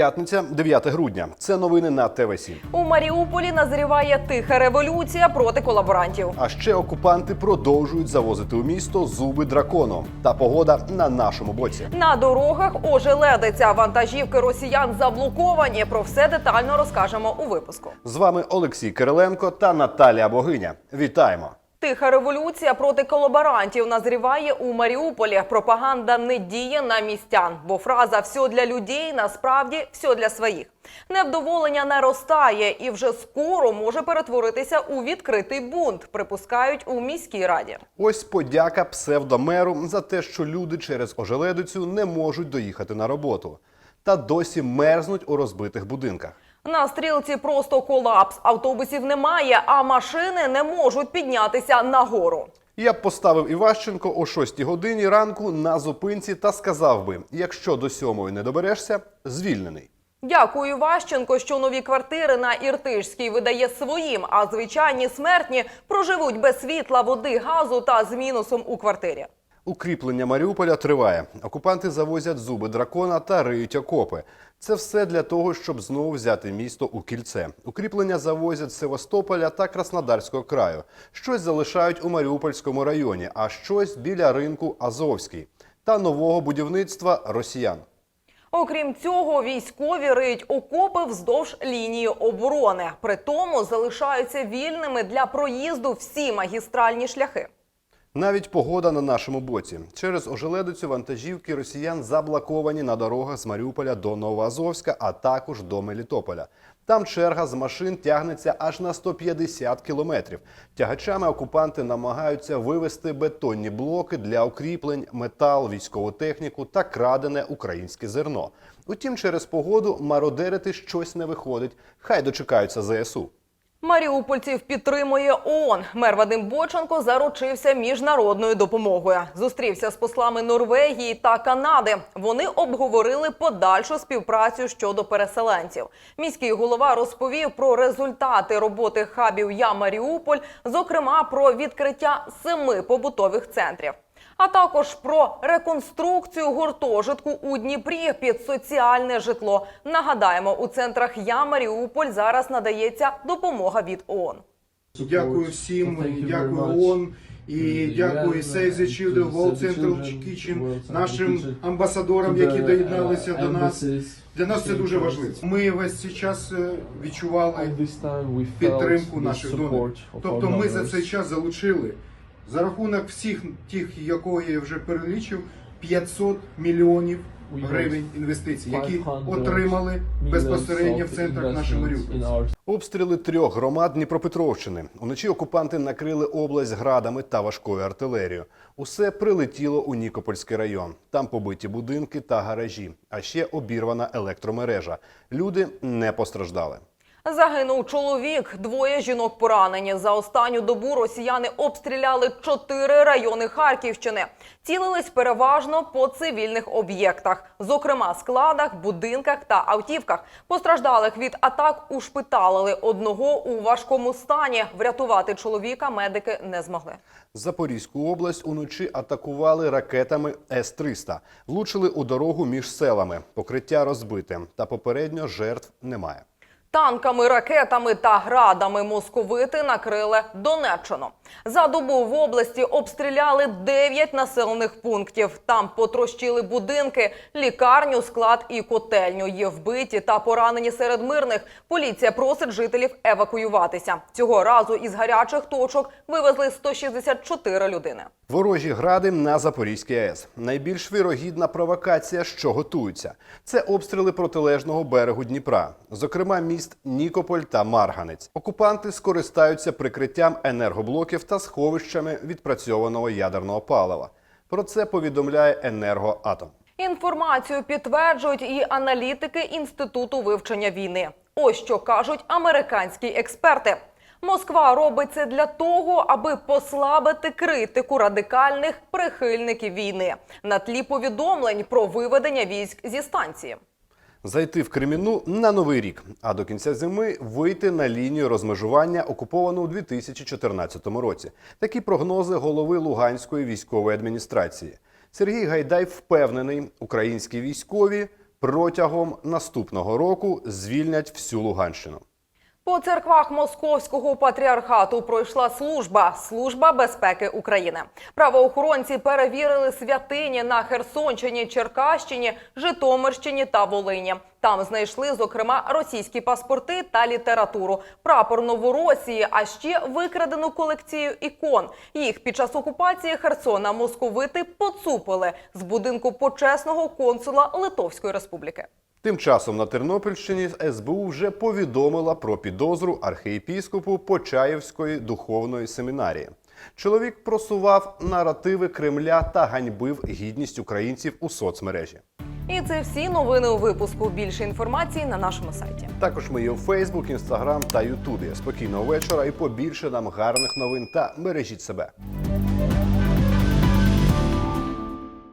П'ятниця, 9 грудня. Це новини на ТВ 7 У Маріуполі назріває тиха революція проти колаборантів. А ще окупанти продовжують завозити у місто зуби дракону. Та погода на нашому боці. На дорогах ожеледиться. Вантажівки росіян заблоковані. Про все детально розкажемо у випуску. З вами Олексій Кириленко та Наталія Богиня. Вітаємо! Тиха революція проти колаборантів назріває у Маріуполі. Пропаганда не діє на містян, бо фраза «все для людей» насправді все для своїх. Невдоволення наростає і вже скоро може перетворитися у відкритий бунт. Припускають у міській раді. Ось подяка псевдомеру за те, що люди через ожеледицю не можуть доїхати на роботу. Та досі мерзнуть у розбитих будинках. На стрілці просто колапс. Автобусів немає, а машини не можуть піднятися нагору. Я б поставив Іващенко о 6 годині ранку на зупинці та сказав би: якщо до сьомої не доберешся, звільнений. Дякую Ващенко, що нові квартири на Іртишській видає своїм, а звичайні смертні проживуть без світла, води, газу та з мінусом у квартирі. Укріплення Маріуполя триває. Окупанти завозять зуби дракона та риють окопи. Це все для того, щоб знову взяти місто у кільце. Укріплення завозять з Севастополя та Краснодарського краю. Щось залишають у Маріупольському районі, а щось біля ринку Азовський та нового будівництва росіян. Окрім цього, військові риють окопи вздовж лінії оборони. При тому залишаються вільними для проїзду всі магістральні шляхи. Навіть погода на нашому боці. Через ожеледицю вантажівки росіян заблоковані на дорогах з Маріуполя до Новоазовська, а також до Мелітополя. Там черга з машин тягнеться аж на 150 кілометрів. Тягачами окупанти намагаються вивезти бетонні блоки для укріплень, метал, військову техніку та крадене українське зерно. Утім, через погоду мародерити щось не виходить. Хай дочекаються ЗСУ. Маріупольців підтримує ООН. Мер Вадим Боченко заручився міжнародною допомогою. Зустрівся з послами Норвегії та Канади. Вони обговорили подальшу співпрацю щодо переселенців. Міський голова розповів про результати роботи хабів Я Маріуполь, зокрема про відкриття семи побутових центрів. А також про реконструкцію гуртожитку у Дніпрі під соціальне житло. Нагадаємо, у центрах Я Маріуполь зараз надається допомога від ООН. Дякую всім, дякую ООН і дякую Save the Children, World Central Kitchen, нашим амбасадорам, які доєдналися до нас. Для нас це дуже важливо. Ми весь цей час е, відчували підтримку наших донорів. Тобто ми за цей час залучили за рахунок всіх тих, якого я вже перелічив, 500 мільйонів гривень інвестицій, які отримали безпосередньо в центрах наших Маріуполь. Обстріли трьох громад Дніпропетровщини. Уночі окупанти накрили область градами та важкою артилерією. Усе прилетіло у Нікопольський район. Там побиті будинки та гаражі, а ще обірвана електромережа. Люди не постраждали. Загинув чоловік, двоє жінок поранені. За останню добу росіяни обстріляли чотири райони Харківщини. Цілились переважно по цивільних об'єктах, зокрема складах, будинках та автівках. Постраждалих від атак ушпиталили. Одного у важкому стані. Врятувати чоловіка медики не змогли. Запорізьку область уночі атакували ракетами С-300. Влучили у дорогу між селами. Покриття розбите, та попередньо жертв немає. Танками, ракетами та градами московити накрили Донеччину. За добу в області обстріляли 9 населених пунктів. Там потрощили будинки, лікарню, склад і котельню. Є вбиті та поранені серед мирних. Поліція просить жителів евакуюватися. Цього разу із гарячих точок вивезли 164 людини. Ворожі гради на Запорізькій АЕС. Найбільш вірогідна провокація, що готується. Це обстріли протилежного берегу Дніпра, зокрема міст Нікополь та Марганець. Окупанти скористаються прикриттям енергоблоків та сховищами відпрацьованого ядерного палива. Про це повідомляє Енергоатом. Інформацію підтверджують і аналітики Інституту вивчення війни. Ось що кажуть американські експерти. Москва робить це для того, аби послабити критику радикальних прихильників війни на тлі повідомлень про виведення військ зі станції. Зайти в Креміну на новий рік, а до кінця зими вийти на лінію розмежування, окуповану у 2014 році. Такі прогнози голови Луганської військової адміністрації. Сергій Гайдай впевнений, українські військові Протягом наступного року звільнять всю Луганщину. По церквах Московського патріархату пройшла служба служба безпеки України. Правоохоронці перевірили святині на Херсонщині, Черкащині, Житомирщині та Волині. Там знайшли зокрема російські паспорти та літературу, прапор Новоросії, а ще викрадену колекцію ікон. Їх під час окупації Херсона московити поцупили з будинку почесного консула Литовської Республіки. Тим часом на Тернопільщині СБУ вже повідомила про підозру архієпіскопу Почаївської духовної семінарії. Чоловік просував наративи Кремля та ганьбив гідність українців у соцмережі. І це всі новини у випуску. Більше інформації на нашому сайті. Також ми є у Фейсбук, Інстаграм та Ютубі. Спокійного вечора і побільше нам гарних новин та бережіть себе.